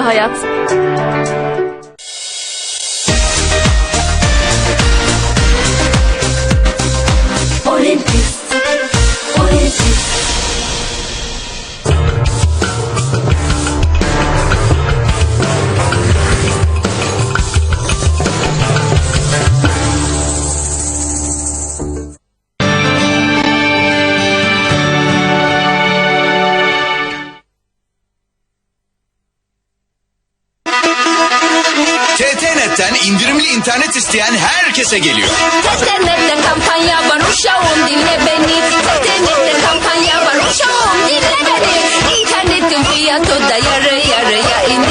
Hayat. TTNet'ten indirimli internet isteyen herkese geliyor. İnternette kampanya var uşağım dinle beni. İnternette kampanya var uşağım dinle beni. İnternetin fiyatı da yarı yarıya indi.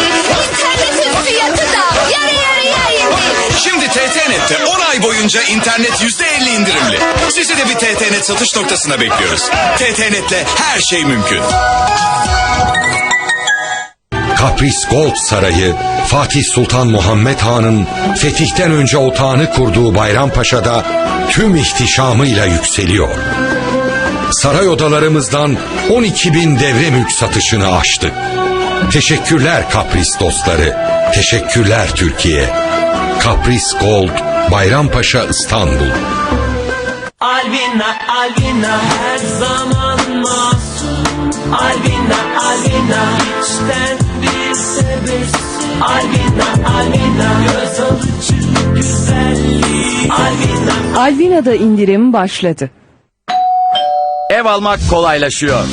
İnternetin fiyatı da yarı yarıya indi. Şimdi TTNet'te 10 ay boyunca internet %50 indirimli. Sizi de bir TTNet satış noktasına bekliyoruz. TTNet'le her şey mümkün. Kapris Gold Sarayı, Fatih Sultan Muhammed Han'ın fetihten önce otağını kurduğu Bayrampaşa'da tüm ihtişamıyla yükseliyor. Saray odalarımızdan 12 bin devre mülk satışını açtık. Teşekkürler Kapris dostları, teşekkürler Türkiye. Kapris Gold, Bayrampaşa İstanbul. Alvina, Alvina her zaman masum tebessüm Alvina, Alvina göz alıcı güzelliği Alvina, Alvina'da indirim başladı. Ev almak kolaylaşıyor.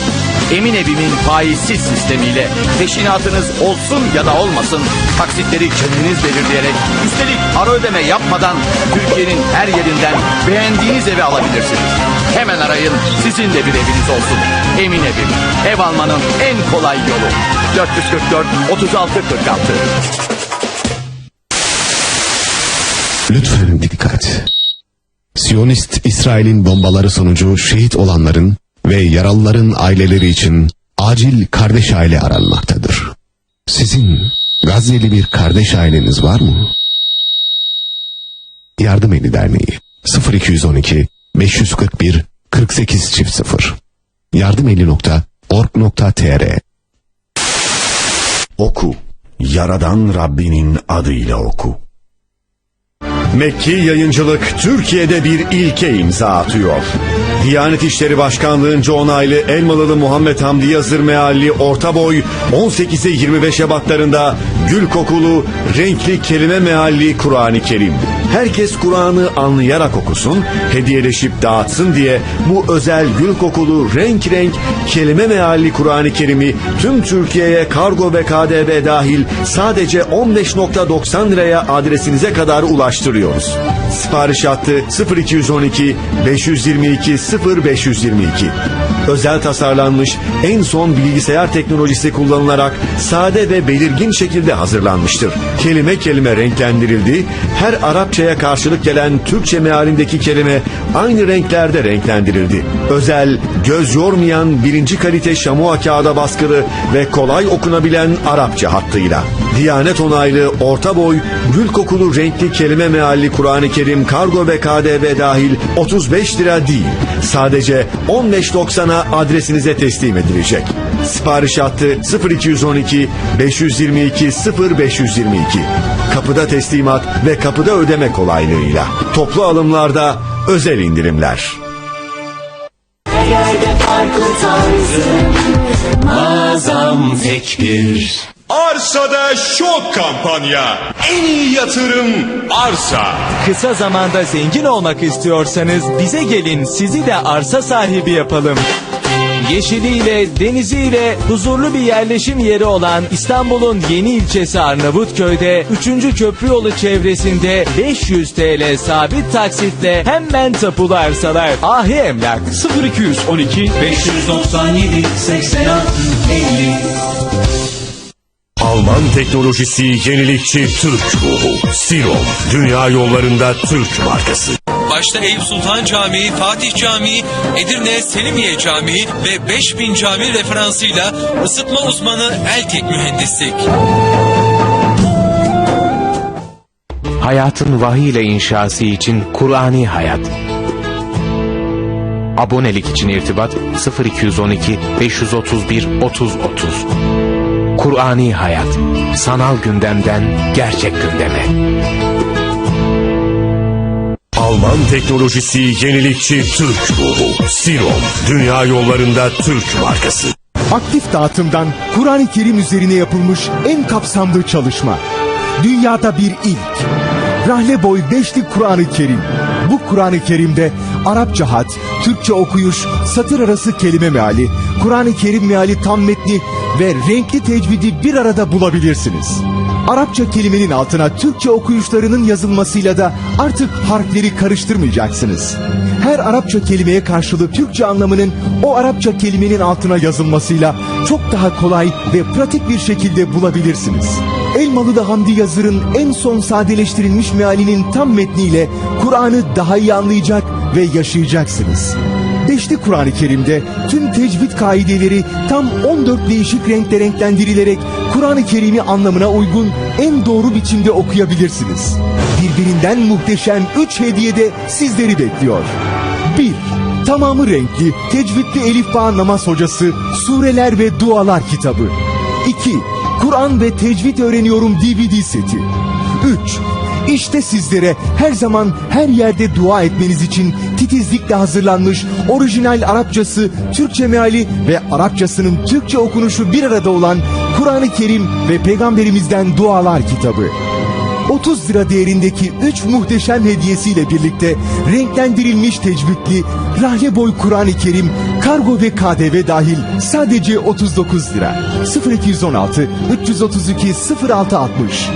Emin Evim'in faizsiz sistemiyle peşinatınız olsun ya da olmasın taksitleri kendiniz belirleyerek üstelik ara ödeme yapmadan Türkiye'nin her yerinden beğendiğiniz evi alabilirsiniz. Hemen arayın sizin de bir eviniz olsun. Emin Evim ev almanın en kolay yolu. 444 36 46 Lütfen dikkat. Siyonist İsrail'in bombaları sonucu şehit olanların ve yaralıların aileleri için acil kardeş aile aranmaktadır. Sizin Gazze'li bir kardeş aileniz var mı? Yardım Eli Derneği 0212 541 48 çift 0 yardımeli.org.tr Oku. Yaradan Rabbinin adıyla oku. Mekki Yayıncılık Türkiye'de bir ilke imza atıyor. Diyanet İşleri Başkanlığı'nca onaylı Elmalılı Muhammed Hamdi Yazır mealli orta boy 18'e 25 ebatlarında gül kokulu renkli kelime mealli Kur'an-ı Kerim. Herkes Kur'an'ı anlayarak okusun, hediyeleşip dağıtsın diye bu özel gül kokulu renk renk kelime mealli Kur'an-ı Kerim'i tüm Türkiye'ye kargo ve KDV dahil sadece 15.90 liraya adresinize kadar ulaştırıyoruz. Sipariş hattı 0212 522 0522. Özel tasarlanmış en son bilgisayar teknolojisi kullanılarak sade ve belirgin şekilde hazırlanmıştır. Kelime kelime renklendirildi. Her Arapçaya karşılık gelen Türkçe mealindeki kelime aynı renklerde renklendirildi. Özel, göz yormayan birinci kalite şamua kağıda baskılı ve kolay okunabilen Arapça hattıyla. Diyanet onaylı orta boy gül kokulu renkli kelime mealli Kur'an-ı Kerim kargo ve KDV dahil 35 lira değil. Sadece 15.90'a adresinize teslim edilecek. Sipariş hattı 0212 522 0522. Kapıda teslimat ve kapıda ödeme kolaylığıyla. Toplu alımlarda özel indirimler. yerde farklı tarzım Mağazam tek bir Arsada şok kampanya. En iyi yatırım arsa. Kısa zamanda zengin olmak istiyorsanız bize gelin sizi de arsa sahibi yapalım. Yeşiliyle, deniziyle huzurlu bir yerleşim yeri olan İstanbul'un yeni ilçesi Arnavutköy'de 3. köprü yolu çevresinde 500 TL sabit taksitle hemen tapulu arsalar. Ahi Emlak 0212 597 86 50 Alman teknolojisi yenilikçi Türk ruhu. Silon. Dünya yollarında Türk markası. Başta Eyüp Sultan Camii, Fatih Camii, Edirne Selimiye Camii ve 5000 cami referansıyla ısıtma uzmanı Eltek Mühendislik. Hayatın vahiy ile inşası için Kur'ani Hayat. Abonelik için irtibat 0212 531 30 30. Kur'ani hayat. Sanal gündemden gerçek gündeme. Alman teknolojisi yenilikçi Türk ruhu. Sirom. Dünya yollarında Türk markası. Aktif dağıtımdan Kur'an-ı Kerim üzerine yapılmış en kapsamlı çalışma. Dünyada bir ilk. Rahle boy beşli Kur'an-ı Kerim. Bu Kur'an-ı Kerim'de Arapça hat, Türkçe okuyuş, satır arası kelime meali, Kur'an-ı Kerim meali tam metni ve renkli tecvidi bir arada bulabilirsiniz. Arapça kelimenin altına Türkçe okuyuşlarının yazılmasıyla da artık harfleri karıştırmayacaksınız. Her Arapça kelimeye karşılık Türkçe anlamının o Arapça kelimenin altına yazılmasıyla çok daha kolay ve pratik bir şekilde bulabilirsiniz. Elmalı'da Hamdi Yazır'ın en son sadeleştirilmiş mealinin tam metniyle Kur'an'ı daha iyi anlayacak ve yaşayacaksınız. Beşli Kur'an-ı Kerim'de tüm tecvid kaideleri tam 14 değişik renkte renklendirilerek Kur'an-ı Kerim'i anlamına uygun en doğru biçimde okuyabilirsiniz. Birbirinden muhteşem 3 hediye de sizleri bekliyor. 1. Tamamı renkli, tecvidli Elif Bağ Namaz Hocası, Sureler ve Dualar kitabı. 2. Kur'an ve Tecvid Öğreniyorum DVD seti. 3. İşte sizlere her zaman her yerde dua etmeniz için titizlikle hazırlanmış orijinal Arapçası, Türkçe meali ve Arapçasının Türkçe okunuşu bir arada olan Kur'an-ı Kerim ve Peygamberimizden dualar kitabı. 30 lira değerindeki 3 muhteşem hediyesiyle birlikte renklendirilmiş tecvidli Rahle Boy Kur'an-ı Kerim kargo ve KDV dahil sadece 39 lira. 0216 332 0660